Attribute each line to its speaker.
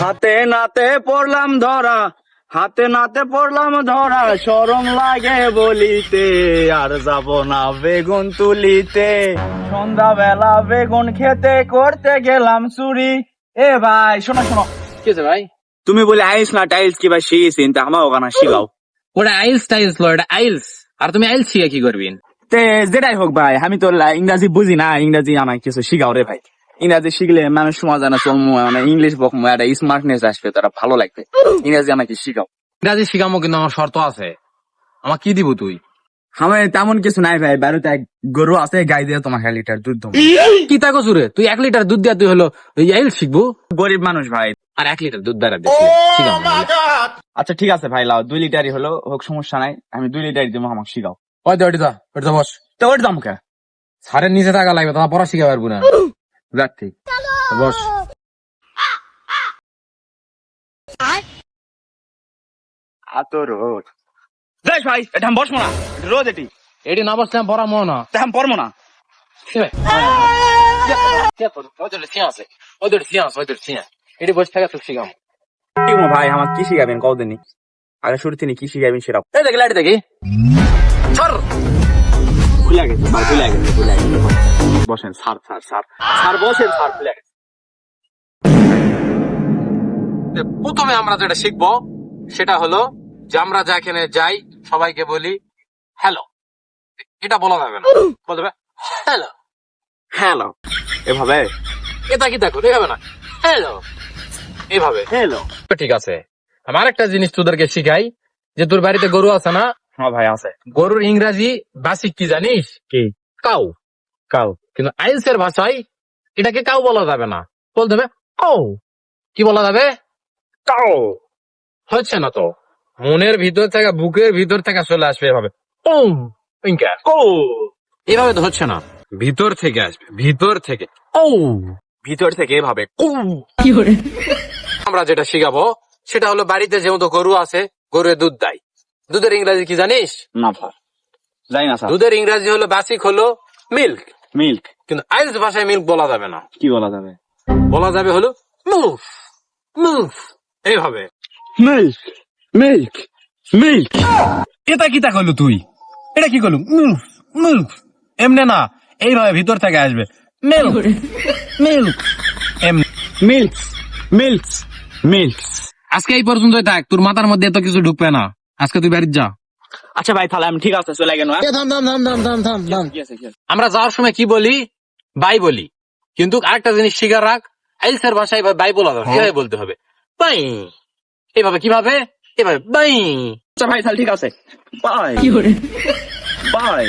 Speaker 1: হাতে নাতে পড়লাম ধরা হাতে নাতে পড়লাম ধরা সরম লাগে বলিতে আর যাব না বেগুন তুলিতে। সন্ধ্যাবেলা বেগুন খেতে করতে গেলাম চুরি। এ ভাই শোনো শোনো।
Speaker 2: কি ভাই?
Speaker 1: তুমি বলে আইস না টাইলস কি ভাই শিখেছিন তা আমার ওখানে শিখাও।
Speaker 2: ওটা আইলস টাইলস লো এটা আইলস। আর তুমি আইলস শিখে কি করবেন
Speaker 1: তে যেটাই হোক ভাই আমি তো ইংরাজি বুঝি না ইংরাজি আমায় কিছু শিখাও রে ভাই। ইংরাজি শিখলে মানুষ সমাজ জানা চলমু মানে ইংলিশ বকমু একটা স্মার্টনেস আসবে তারা ভালো লাগবে। ইংরাজি আমাকে শিখাও।
Speaker 2: ইংরাজি শিখামো কিন্তু আমার শর্ত আছে। আমার কি দিব তুই?
Speaker 1: আমার তেমন কিছু নাই ভাই বাড়িতে এক গরু আছে গাই দিয়ে তোমাকে এক লিটার দুধ দেবো।
Speaker 2: কি তাকো সুরে তুই এক লিটার দুধ দিয়া তুই হলো আইলস শিখব?
Speaker 1: গরিব মানুষ ভাই।
Speaker 2: আর এক লিটার দুধ দ্বারা দিচ্ছি
Speaker 1: আচ্ছা ঠিক আছে ভাই লাও দুই লিটারই হলো হোক সমস্যা নাই। আমি দুই লিটারই দেবো আমাকে শিখাও।
Speaker 2: ওই তো ওটি ওটি তো বস।
Speaker 1: তো ওর দাম কে
Speaker 2: সারের নিচে থাকা লাগবে তোমার পড়া শিখে পারব না
Speaker 1: ঠিক
Speaker 2: বস।
Speaker 1: আত রোদ দেখ ভাই এটা এটি এটি।
Speaker 2: না বসলে পড়া মনে
Speaker 1: এটা আমি পড়ব না।
Speaker 2: এটি বসে থাকা তুই শিখাম।
Speaker 1: ভাই আমার কি শিখাবেন কদিনই আগে শুরু তিনি কি শিখাবেন সেটা
Speaker 2: এই দেখি লাইট দেখি।
Speaker 1: গেছে গেছে গেছে। বসেন স্যার স্যার স্যার। স্যার বসেন স্যার খুলে গেছে।
Speaker 2: প্রথমে আমরা যেটা শিখব সেটা হলো যে আমরা যেখানে যাই সবাইকে বলি হ্যালো এটা বলা যাবে না। বলতে হবে হ্যালো
Speaker 1: হ্যালো এভাবে।
Speaker 2: এটা কি দেখো দেখাবে না। হ্যালো এইভাবে
Speaker 1: হ্যালো
Speaker 2: ঠিক আছে। আমার একটা জিনিস তোদেরকে শিখাই যে তোর বাড়িতে গরু আছে না
Speaker 1: হ্যাঁ ভাই আছে।
Speaker 2: গরুর ইংরাজি বাসিক কি জানিস?
Speaker 1: কি?
Speaker 2: কাউ।
Speaker 1: কাউ।
Speaker 2: কিন্তু আইলসের ভাষায় এটাকে কাউ বলা যাবে না। বলতে হবে ও কি বলা যাবে?
Speaker 1: কাউ।
Speaker 2: হচ্ছে না তো। মনের ভিতর থেকে বুকের ভিতর থেকে চলে আসবে এভাবে। ওম এভাবে তো হচ্ছে না। ভিতর থেকে আসবে। ভিতর থেকে। ও
Speaker 1: ভিতর থেকে এভাবে কু
Speaker 2: আমরা যেটা শিখাবো সেটা হলো বাড়িতে যেমন গরু আছে গরুর দুধ দেয়। দুধের ইংরাজি কি জানিস?
Speaker 1: না ভাই। যাই না স্যার।
Speaker 2: দুধের ইংরাজি হলো বাসিক হলো মিল্ক
Speaker 1: মিল্ক
Speaker 2: কিন্তু আইলস ভাষায় মিল্ক বলা যাবে না।
Speaker 1: কি বলা যাবে?
Speaker 2: বলা যাবে হলো মুভ মুভ এইভাবে।
Speaker 1: মিল্ক মিল্ক মিল্ক
Speaker 2: এটা কি তা করলু তুই? এটা কি করলু মুভ মুভ এমনে না এইভাবে ভিতর থেকে আসবে। Milk milk um
Speaker 1: milk milk milk
Speaker 2: আজকে এই পর্যন্তই থাক তোর মাথার মধ্যে এত কিছু ঢুকবে না। আজকে তুই বাড়ির যা।
Speaker 1: আচ্ছা ভাই তাহলে আমি ঠিক আছে চলে গেল
Speaker 3: থাম থাম থাম থাম থাম থাম থাম।
Speaker 1: কি আছে কি আছে।
Speaker 2: আমরা যাওয়ার সময় কি বলি? বাই বলি। কিন্তু আরেকটা জিনিস শিকার রাখ আইলসের ভাষায় এবার বাই বলা যাবে এভাবে বলতে হবে? বাই। এভাবে কীভাবে? এভাবে বাই।
Speaker 1: আচ্ছা ভাই তাহলে ঠিক আছে। বাই। বাই।